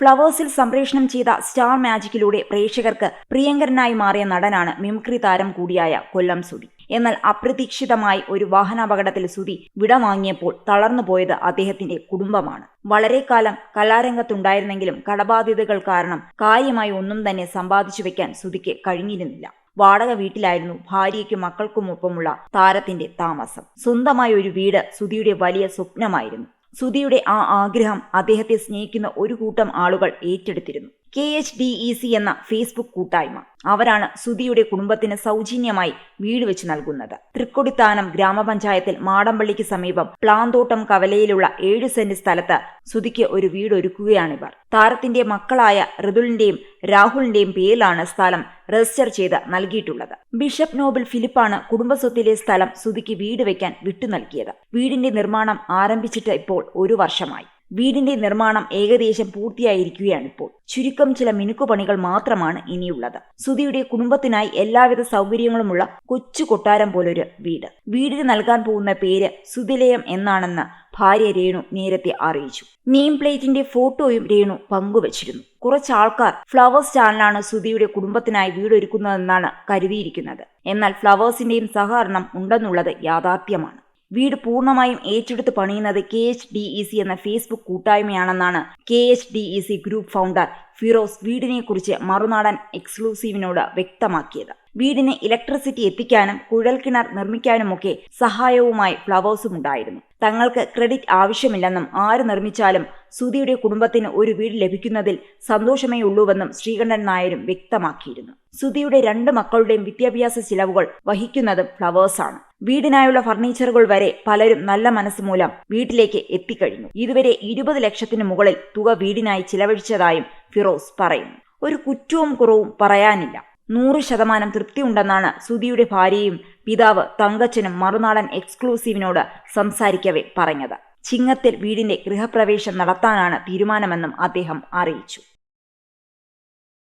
ഫ്ലവേഴ്സിൽ സംപ്രേഷണം ചെയ്ത സ്റ്റാർ മാജിക്കിലൂടെ പ്രേക്ഷകർക്ക് പ്രിയങ്കരനായി മാറിയ നടനാണ് മിമിക്രി താരം കൂടിയായ കൊല്ലം സുധി. എന്നാൽ അപ്രതീക്ഷിതമായി ഒരു വാഹനാപകടത്തിൽ സുധി വിടവാങ്ങിയപ്പോൾ തളർന്നു പോയത് അദ്ദേഹത്തിന്റെ കുടുംബമാണ്. വളരെ കാലം കലാരംഗത്തുണ്ടായിരുന്നെങ്കിലും കടബാധ്യതകൾ കാരണം കാര്യമായി ഒന്നും തന്നെ സമ്പാദിച്ചു വെക്കാൻ സുധിക്ക് കഴിഞ്ഞിരുന്നില്ല. വാടക വീട്ടിലായിരുന്നു ഭാര്യയ്ക്കും മക്കൾക്കുമൊപ്പമുള്ള താരത്തിന്റെ താമസം. സ്വന്തമായ ഒരു വീട് സുധിയുടെ വലിയ സ്വപ്നമായിരുന്നു. സുധിയുടെ ആ ആഗ്രഹം അദ്ദേഹത്തെ സ്നേഹിക്കുന്ന ഒരു കൂട്ടം ആളുകൾ ഏറ്റെടുത്തിരുന്നു. K H D E C എന്ന ഫേസ്ബുക്ക് കൂട്ടായ്മ. അവരാണ് സുധിയുടെ കുടുംബത്തിന് സൗജന്യമായി വീട് വെച്ച് നൽകുന്നത്. തൃക്കൊടിത്താനം ഗ്രാമപഞ്ചായത്തിൽ മാടമ്പള്ളിക്ക് സമീപം പ്ലാന്തോട്ടം കവലയിലുള്ള ഏഴ് സെന്റ് സ്ഥലത്ത് സുധിക്ക് ഒരു വീട് ഒരുക്കുകയാണിവർ. താരത്തിന്റെ മക്കളായ ഋതുലിന്റെയും രാഹുലിന്റെയും പേരിലാണ് സ്ഥലം രജിസ്റ്റർ ചെയ്ത് നൽകിയിട്ടുള്ളത്. ബിഷപ്പ് നോബൽ ഫിലിപ്പാണ് കുടുംബസ്വത്തിലെ സ്ഥലം സുധിക്ക് വീട് വെക്കാൻ വിട്ടു നൽകിയത്. വീടിന്റെ നിർമ്മാണം ആരംഭിച്ചിട്ട് ഇപ്പോൾ ഒരു വർഷമായി. വീടിന്റെ നിർമ്മാണം ഏകദേശം പൂർത്തിയായിരിക്കുകയാണിപ്പോൾ ചുരുക്കം ചില മിനുക്കുപണികൾ മാത്രമാണ് ഇനിയുള്ളത്. സുധിയുടെ കുടുംബത്തിനായി എല്ലാവിധ സൗകര്യങ്ങളുമുള്ള കൊച്ചു കൊട്ടാരം പോലൊരു വീട്. വീടിന് നൽകാൻ പോകുന്ന പേര് സുതിലയം എന്നാണെന്ന് ഭാര്യ രേണു നേരത്തെ അറിയിച്ചു. നെയിം പ്ലേറ്റിന്റെ ഫോട്ടോയും രേണു പങ്കുവച്ചിരുന്നു. കുറച്ച് ആൾക്കാർ ഫ്ലവേഴ്സ് ചാനലാണ് സുധിയുടെ കുടുംബത്തിനായി വീടൊരുക്കുന്നതെന്നാണ് കരുതിയിരിക്കുന്നത്. എന്നാൽ ഫ്ലവേഴ്സിന്റെയും സഹകരണം ഉണ്ടെന്നുള്ളത് യാഥാർത്ഥ്യമാണ്. വീട് പൂർണമായും ഏറ്റെടുത്ത് പണിയുന്നത് K H D E C എന്ന Facebook കൂട്ടായ്മയാണെന്നാണ് K H D E C group founder Firoz വീടിനെക്കുറിച്ച് മറുനാടൻ എക്സ്ക്ലൂസീവിനോട് വ്യക്തമാക്കിയത്. വീടിന് ഇലക്ട്രിസിറ്റി എത്തിക്കാനും കുഴൽക്കിണർ നിർമ്മിക്കാനുമൊക്കെ സഹായവുമായി ഫ്ലവേഴ്സും ഉണ്ടായിരുന്നു തങ്ങൾക്ക് ക്രെഡിറ്റ് ആവശ്യമില്ലെന്നും ആര് നിർമ്മിച്ചാലും സുധിയുടെ കുടുംബത്തിന് ഒരു വീട് ലഭിക്കുന്നതിൽ സന്തോഷമേ ഉള്ളൂവെന്നും ശ്രീകണ്ഠൻ നായരും വ്യക്തമാക്കിയിരുന്നു. സുധിയുടെ രണ്ട് മക്കളുടെയും വിദ്യാഭ്യാസ ചിലവുകൾ വഹിക്കുന്നതും ഫ്ലവേഴ്സാണ്. വീടിനായുള്ള ഫർണിച്ചറുകൾ വരെ പലരും നല്ല മനസ്സ് മൂലം വീട്ടിലേക്ക് എത്തിക്കഴിഞ്ഞു. ഇതുവരെ ഇരുപത് ലക്ഷത്തിന് മുകളിൽ തുക വീടിനായി ചിലവഴിച്ചതായും ഫിറോസ് പറയുന്നു. ഒരു കുറ്റവും കുറവും പറയാനില്ല. നൂറ് ശതമാനം തൃപ്തിയുണ്ടെന്നാണ് സുധിയുടെ ഭാര്യയും പിതാവ് തങ്കച്ചനും മറുനാടൻ എക്സ്ക്ലൂസീവിനോട് സംസാരിക്കവേ പറഞ്ഞത്. ചിങ്ങത്തിൽ വീടിന്റെ ഗൃഹപ്രവേശം നടത്താനാണ് തീരുമാനമെന്നും അദ്ദേഹം അറിയിച്ചു.